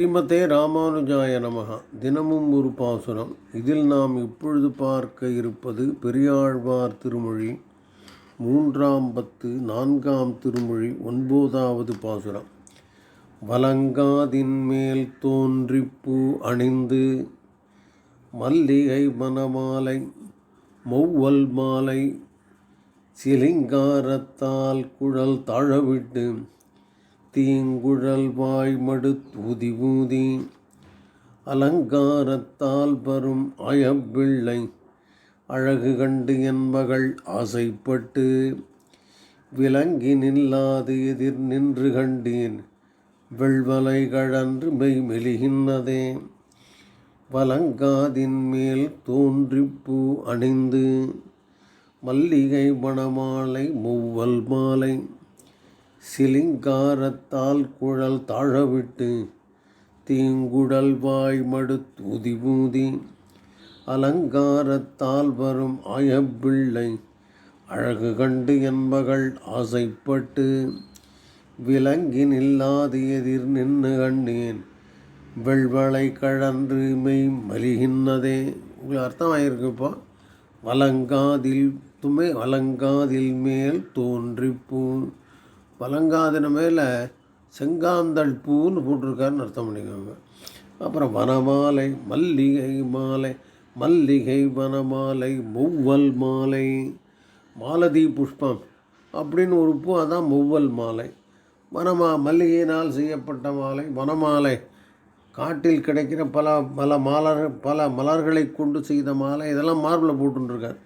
ஸ்ரீமதே ராமானுஜாய நமகா தினமும் ஒரு பாசுரம். இதில் நாம் இப்பொழுது பார்க்க இருப்பது பெரியாழ்வார் திருமொழி மூன்றாம் பத்து நான்காம் திருமொழி ஒன்பதாவது பாசுரம். வலங்காதின் மேல் தோன்றிப் பூ அணிந்து மல்லிகை மணமாலை மௌவல் மாலை சிலிங்காரத்தால் குழல் தாழவிட்டு தீங்குழல் வாய்மடு தூதி ஊதி அலங்காரத்தால் வரும் அயப்பிள்ளை. அழகு கண்டு என்பகள் ஆசைப்பட்டு விலங்கி நில்லாது எதிர் நின்று கண்டேன். வெள்வலை கழன்று மெய் மெலிகின்றதே வலங்காதின் மேல் தோன்றிப் பூ அணிந்து மல்லிகை மணமாலை மூவல் மாலை. சிலிங்காரத்தால் குழல் தாழவிட்டு தீங்குடல் வாய் மடு ஊதி அலங்காரத்தால் வரும் ஆயப்பிள்ளை அழகு கண்டு என்பகள் ஆசைப்பட்டு விலங்கி நில்லாது எதிர் நின்று கண்டேன். வெள்வளை கழன்று மெய் மலிகின்றதே உங்களுக்கு அர்த்தமாயிருக்குப்பா. வலங்காதில் துமே வலங்காதில் மேல் தோன்றிப்பூ. வலங்காதின மேலே செங்காந்தள் பூன்னு போட்டிருக்காருன்னு அர்த்தம் பண்ணிக்கோங்க. அப்புறம் வனமாலை மல்லிகை மாலை மல்லிகை வனமாலை மொவ்வல் மாலை மாலதி புஷ்பம் அப்படின்னு ஒரு பூ அதான் மொவ்வல் மாலை. வனமா மல்லிகையினால் செய்யப்பட்ட மாலை வனமாலை. காட்டில் கிடைக்கிற பல பல மலர் பல மலர்களை கொண்டு செய்த மாலை இதெல்லாம் மார்பில் போட்டுருக்கார்.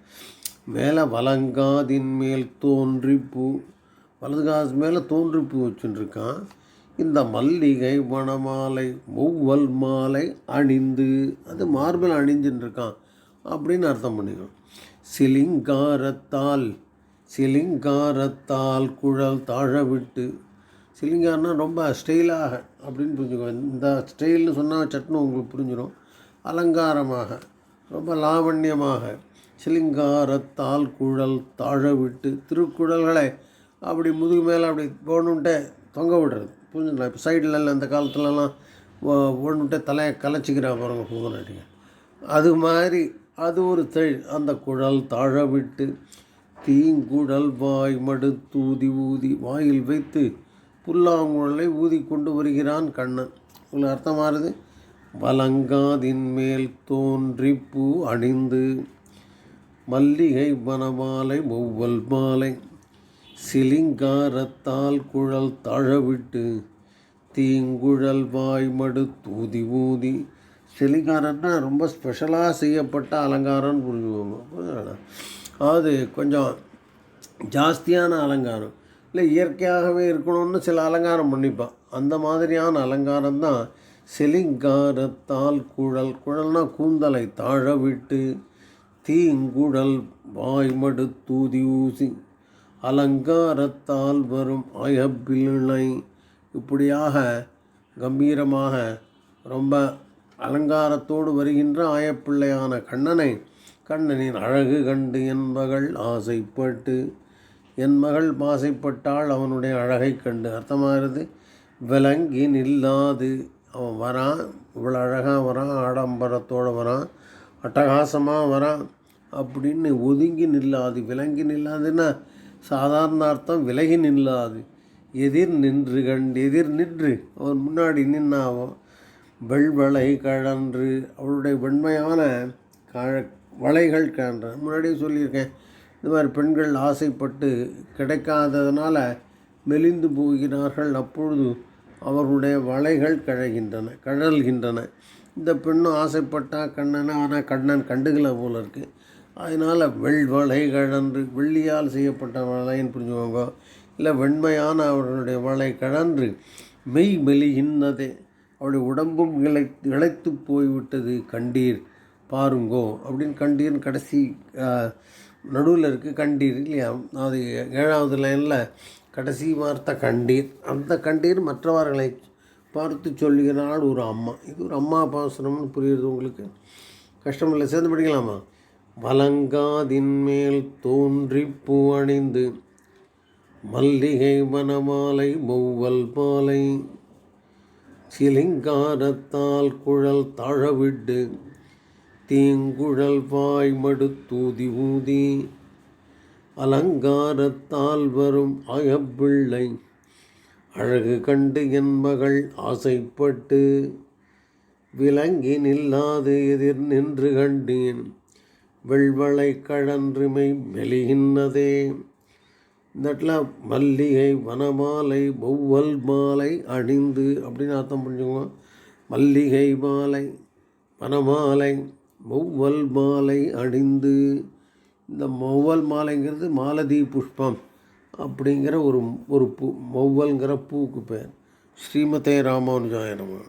மேலே வலங்காதின் மேல் தோன்றி பூ. வலது காசு மேலே தோன்றி பூ இந்த மல்லிகை வனமாலை மொவ்வல் மாலை அணிந்து அது மார்பில் அணிஞ்சுட்டு இருக்கான் அப்படின்னு அர்த்தம் பண்ணிக்கணும். சிலிங்காரத்தால் சிலிங்காரத்தால் குழல் தாழ விட்டு சிலிங்காரனா ரொம்ப ஸ்டைலாக அப்படின்னு புரிஞ்சுக்கோ இந்த ஸ்டைல்னு சொன்னால் சட்னு உங்களுக்கு புரிஞ்சிடும் அலங்காரமாக ரொம்ப லாவண்யமாக சிலிங்காரத்தால் குழல் தாழ விட்டு திருக்குழல்களை அப்படி முதுகு மேலே அப்படி போகணுன்ட்டு தொங்க விடுறது. புரிஞ்சுங்களா? இப்போ சைடில் இந்த காலத்துலலாம் ஒன்றுட்டே தலையை கலைச்சிக்கிறா பாருங்க பூங்கநாட்டிங்க அது மாதிரி அது ஒரு தெள் அந்த குழல் தாழ விட்டு தீங்குழல் வாய் மடு தூதி ஊதி வாயில் வைத்து புல்லாங்குழலை ஊதி கொண்டு வருகிறான் கண்ணன். உங்களுக்கு அர்த்தமாகுது வலங்காதின் மேல் தோன்றி பூ அணிந்து மல்லிகை வனமாலை ஒவ்வொல் மாலை. சிலிங்காரத்தால் குழல் தாழவிட்டு தீங்குழல் வாய்மடு தூதி ஊதி. சிலிங்காரன்னா ரொம்ப ஸ்பெஷலாக செய்யப்பட்ட அலங்காரம்னு புரிஞ்சுக்கோங்க. அது கொஞ்சம் ஜாஸ்தியான அலங்காரம். இல்லை இயற்கையாகவே இருக்கணும்னு சில அலங்காரம் பண்ணிப்பான். அந்த மாதிரியான அலங்காரம் தான் செலிங்காரத்தால் குழல் குழல்னா கூந்தலை தாழ விட்டு தீங்குழல் வாய்மடு தூதி ஊசி. அலங்காரத்தால் வரும் அயப்பிள்ளை இப்படியாக கம்பீரமாக ரொம்ப அலங்காரத்தோடு வருகின்ற ஆயப்பிள்ளையான கண்ணனை கண்ணனின் அழகு கண்டு என் மகள் ஆசைப்பட்டு என் மகள் ஆசைப்பட்டால் அவனுடைய அழகை கண்டு அர்த்தமாகிறது. விலங்கி நில்லாது. அவன் வரான் இவ்வளோ அழகாக வரான் ஆடம்பரத்தோடு வரான் அட்டகாசமாக வரான் அப்படின்னு ஒதுங்கி நில்லாது. விலங்கி நில்லாதுன்னா சாதாரண அர்த்தம் விலகி நில்லாது. எதிர் நின்று கண்டு எதிர் நின்று அவன் முன்னாடி நின்னாவும் வெள்வளை கழன்று அவளுடைய வெண்மையான கழ வளைகள் கழன்ற. முன்னாடியே சொல்லியிருக்கேன் இந்த மாதிரி பெண்கள் ஆசைப்பட்டு கிடைக்காததுனால மெலிந்து போகிறார்கள். அப்பொழுது அவர்களுடைய வளைகள் கழகின்றன கழல்கின்றன. இந்த பெண்ணும் ஆசைப்பட்டா கண்ணனை ஆனால் கண்ணன் கண்டுகளை போல இருக்குது அதனால் வெள்வளை கழன்று வெள்ளியால் செய்யப்பட்ட வளைன்னு புரிஞ்சுக்கோங்க. இல்லை வெண்மையான அவர்களுடைய வளை கழன்று மெய் மெலிகின்றதே அவருடைய உடம்பும் இழை இழைத்து போய்விட்டது கண்டீர். பாருங்கோ அப்படின்னு கண்டீர்னு கடைசி நடுவில் இருக்குது கண்டீர் இல்லையா? அது ஏழாவது லைனில் கடைசி வார்த்தை கண்டீர். அந்த கண்டீர் மற்றவர்களை பார்த்து சொல்லுகிறாள் ஒரு அம்மா. இது ஒரு அம்மா பாசனம்னு புரிகிறது உங்களுக்கு கஷ்டமில்லை சேர்ந்து படிக்கலாமா? வலங்காதின்மேல் தோன்றி பூவணிந்து மல்லிகை வனமாலை மௌவல் மாலை சிலிங்காரத்தால் குழல் தாழவிட்டு தீங்குழல் வாய் மடுத்தூதி ஊதி அலங்காரத்தால் வரும் அயப்பிள்ளை அழகு கண்டு என் மகள் ஆசைப்பட்டு விலங்கி நில்லாது எதிர் நின்று கண்டேன். வெள்வளை கழன்றுமை மெலிகின்றதே இந்த இடத்துல மல்லிகை வனமாலை ஒவ்வொல் மாலை அணிந்து அப்படின்னு அர்த்தம் புரிஞ்சுக்கோங்க. மல்லிகை மாலை வனமாலை மொவ்வல் மாலை அணிந்து இந்த மொவ்வல் மாலைங்கிறது மாலதி புஷ்பம் அப்படிங்கிற ஒரு ஒரு பூ மொவ்வல்ங்கிற பூவுக்கு பேர். ஸ்ரீமதே ராமானுஜாயனமாக.